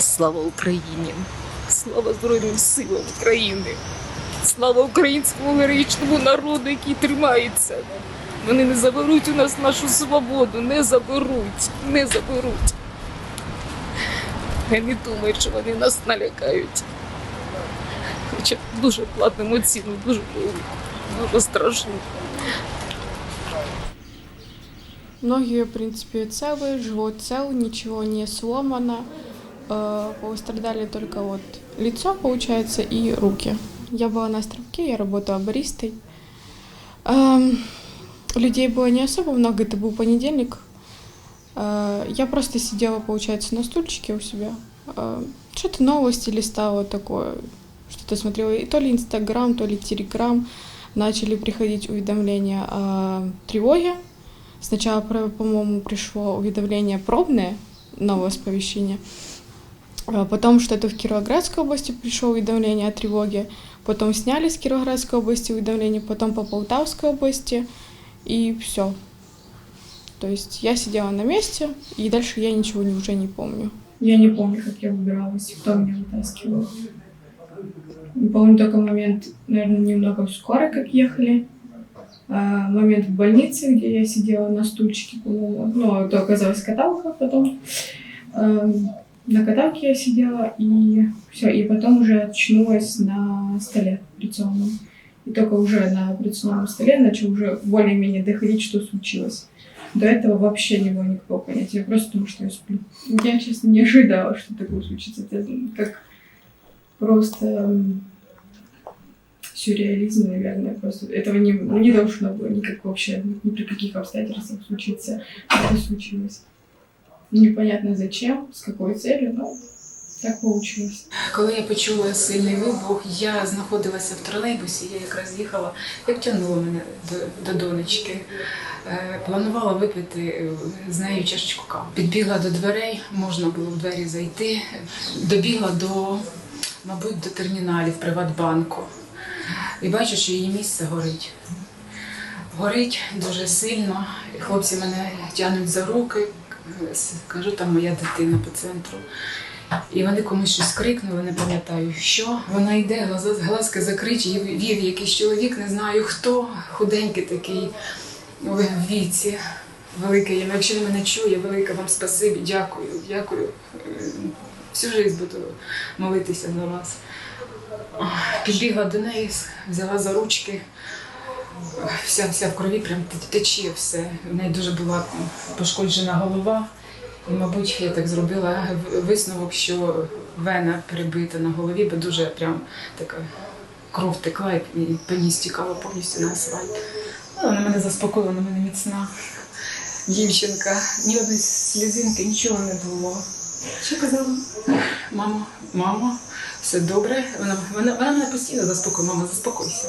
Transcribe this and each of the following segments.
Слава Україні! Слава Збройним силам України! Слава українському героїчному народу, який тримається! Вони не заберуть у нас нашу свободу, не заберуть, не заберуть. Я не думаю, що вони нас налякають. Хоча дуже платимо ціну, дуже дуже страшну. Многие, в принципе, целые, живот цел, ничего не сломано. Э, Пострадали только вот лицо, получается, и руки. Я была на островке, я работала баристой. Эм, Людей было не особо много, это был понедельник. Э, Я просто сидела, получается, на стульчике у себя. Э, Что-то новости листала такое, что-то смотрела. И то ли Инстаграм, то ли Телеграм. Начали приходить уведомления о тревоге. Сначала, по-моему, пришло уведомление пробное, новое оповещение. А Потом что-то в Кировоградской области пришло уведомление о тревоге. Потом сняли с Кировоградской области уведомление, потом по Полтавской области. И все. То есть я сидела на месте, и дальше я ничего не, уже не помню. Я не помню, как я выбиралась, кто меня вытаскивал. Помню только момент, наверное, немного в скорой, как ехали. А, момент в больнице, где я сидела на стульчике, по-моему. Ну, это оказалась каталка потом. А, на каталке я сидела, и все. И потом уже очнулась на столе операционном. И только уже на операционном столе начал уже более-менее доходить, что случилось. До этого вообще не было никакого понятия, просто потому что я сплю. Я, честно, не ожидала, что такое случится. Это как просто сюрреализм, наверное, просто. Этого не, ну, не должно было никак вообще, ни при каких обстоятельствах случиться. Это случилось. Непонятно зачем, с какой целью, но так получилось. Коли я почула сильний вибух, я знаходилася в тролейбусі, я якраз їхала, як тягнуло мене до, до донечки. Е, Планувала випити е, з нею чашечку кави. Підбігла до дверей, можна було в двері зайти. Добігла до, мабуть, до терміналів Приватбанку. І бачу, що її місце горить. Горить дуже сильно. Хлопці мене тягнуть за руки. Кажу, там моя дитина по центру. І вони комусь щось крикнули, не пам'ятаю що. Вона йде, глазки закриті, вів якийсь чоловік, не знаю хто, худенький такий в віці. Велике. Якщо він мене чує, велике вам спасибі, дякую, дякую. Всю життя буду молитися за вас. Підбігла до неї, взяла за ручки. Вся, вся в крові прям тече все. У неї дуже була пошкоджена голова. І, мабуть, я так зробила висновок, що вена перебита на голові, бо дуже прям така кров текла і по ній стікала повністю на асфальт. Ну, вона мене заспокоїла, вона мене міцна дівчинка. Ні одної слізинки, нічого не було. Що казала? Мамо, мамо, все добре. Вона, вона, вона мене постійно заспокоює. Мама, заспокойся.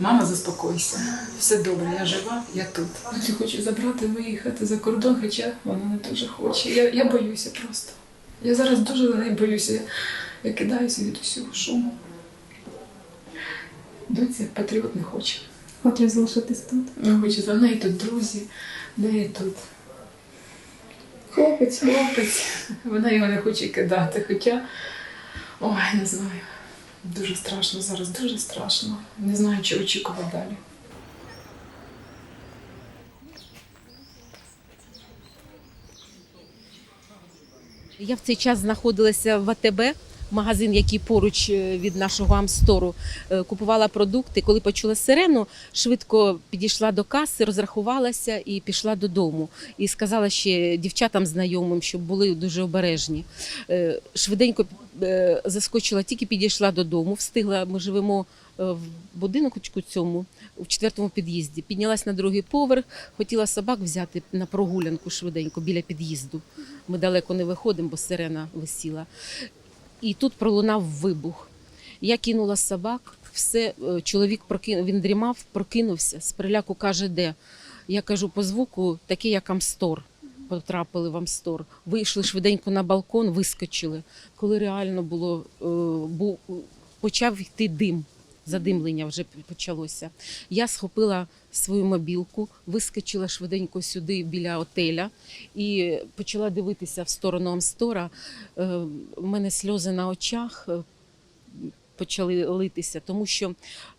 Мама, заспокойся. Все добре, я жива, я тут. Я хочу забрати, виїхати за кордон, хоча вона не дуже хоче. Я, я боюся просто. Я зараз дуже за неї боюся. Я, я кидаюся від усього шуму. Доця патріот не хоче. Хочешь залишитись тут? Не хоче за неї тут друзі, в неї тут Хлопець. хлопець. Вона його не хоче кидати. Хоча, ой, не знаю. Дуже страшно зараз, дуже страшно. Не знаю, чи очікувати далі. Я в цей час знаходилася в АТБ, магазин, який поруч е, від нашого Амстору, Е, купувала продукти. Коли почула сирену, швидко підійшла до каси, розрахувалася і пішла додому. І сказала ще дівчатам знайомим, щоб були дуже обережні. Е, Швиденько заскочила, тільки підійшла додому, встигла. Ми живемо в будиночку цьому. У четвертому під'їзді піднялась на другий поверх, хотіла собак взяти на прогулянку швиденько біля під'їзду. Ми далеко не виходимо, бо сирена висіла. І тут пролунав вибух. Я кинула собак, все, е, чоловік прокинув, він дрімав, прокинувся, з переляку каже, де. Я кажу, по звуку такий, як Амстор. Потрапили в Амстор. Вийшли швиденько на балкон, вискочили. Коли реально було, е, був, почав йти дим. Задимлення вже почалося. Я схопила свою мобілку, вискочила швиденько сюди біля отеля і почала дивитися в сторону Амстора. Е, У мене сльози на очах. е, Почали литися, тому що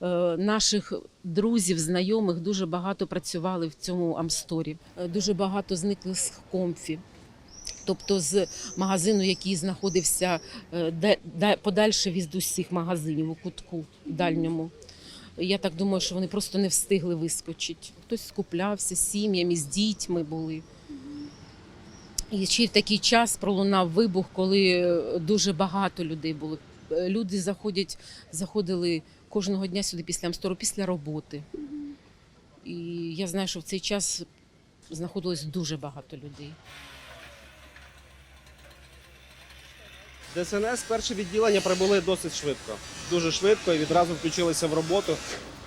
е, наших друзів, знайомих дуже багато працювали в цьому Амсторі. Е, Дуже багато зникли з комфі. Тобто з магазину, який знаходився е, подальше від усіх магазинів у кутку дальньому. Я так думаю, що вони просто не встигли вискочити. Хтось скуплявся з сім'ями, з дітьми були. І ще в такий час пролунав вибух, коли е, дуже багато людей було. Е, Люди заходять, заходили кожного дня сюди після Амстору, після роботи. І я знаю, що в цей час знаходилось дуже багато людей. ДСНС перше відділення прибули досить швидко. Дуже швидко і відразу включилися в роботу.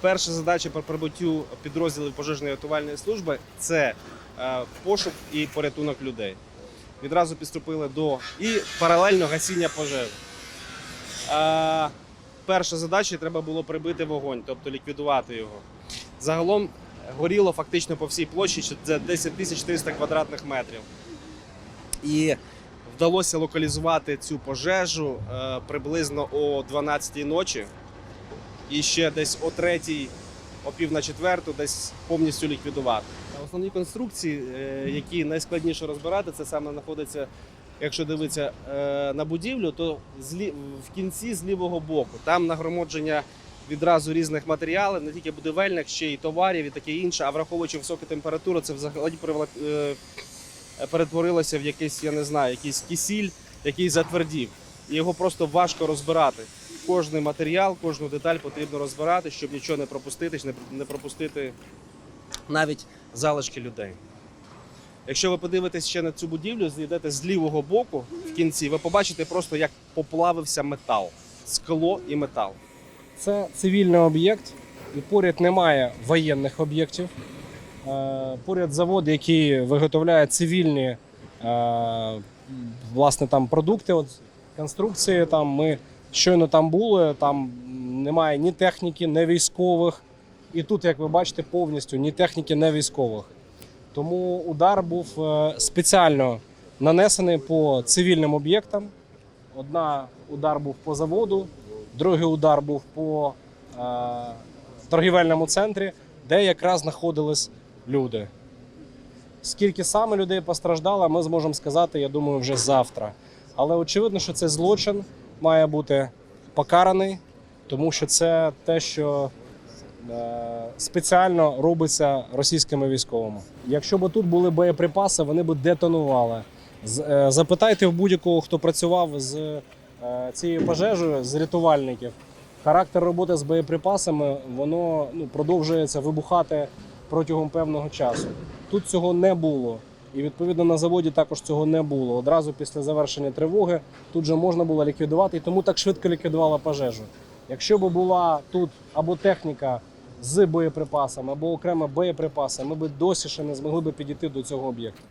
Перша задача по прибуттю підрозділів пожежної рятувальної служби це е, пошук і порятунок людей. Відразу підступили до і паралельно гасіння пожежі. Е, перша задача треба було прибити вогонь, тобто ліквідувати його. Загалом горіло фактично по всій площі, це 10 тисяч 300 квадратних метрів. І вдалося локалізувати цю пожежу е, приблизно о 12-й ночі. І ще десь о 3-й, о пів на четверту, десь повністю ліквідувати. Основні конструкції, е, які найскладніше розбирати, це саме знаходиться, якщо дивитися е, на будівлю, то в кінці з лівого боку. Там нагромодження відразу різних матеріалів, не тільки будівельних, ще й товарів і таке інше. А враховуючи високу температуру, це взагалі перетворилося в якийсь, я не знаю, якийсь кисіль, який затвердів. І його просто важко розбирати. Кожний матеріал, кожну деталь потрібно розбирати, щоб нічого не пропустити, не- пропустити навіть залишки людей. Якщо ви подивитесь ще на цю будівлю, зійдете з лівого боку в кінці, ви побачите просто, як поплавився метал, скло і метал. Це цивільний об'єкт, і поряд немає воєнних об'єктів. Е, Поряд завод, який виготовляє цивільні е, власне, там продукти, от, конструкції. Там ми щойно там були, там немає ні техніки, ні військових. І тут, як ви бачите, повністю ні техніки, ні військових. Тому удар був е, спеціально нанесений по цивільним об'єктам. Одна удар був по заводу, другий удар був по е, торгівельному центрі, де якраз знаходились люди. Скільки саме людей постраждало, ми зможемо сказати, я думаю, вже завтра. Але очевидно, що цей злочин має бути покараний, тому що це те, що е, спеціально робиться російськими військовими. Якщо б тут були боєприпаси, вони б детонували. Е, Запитайте в будь-якого, хто працював з е, цією пожежею, з рятувальників. Характер роботи з боєприпасами воно ну, продовжується вибухати протягом певного часу. Тут цього не було. І відповідно на заводі також цього не було. Одразу після завершення тривоги тут же можна було ліквідувати, і тому так швидко ліквідувала пожежу. Якщо б була тут або техніка з боєприпасами, або окремо боєприпаси, ми б досі ще не змогли б підійти до цього об'єкту.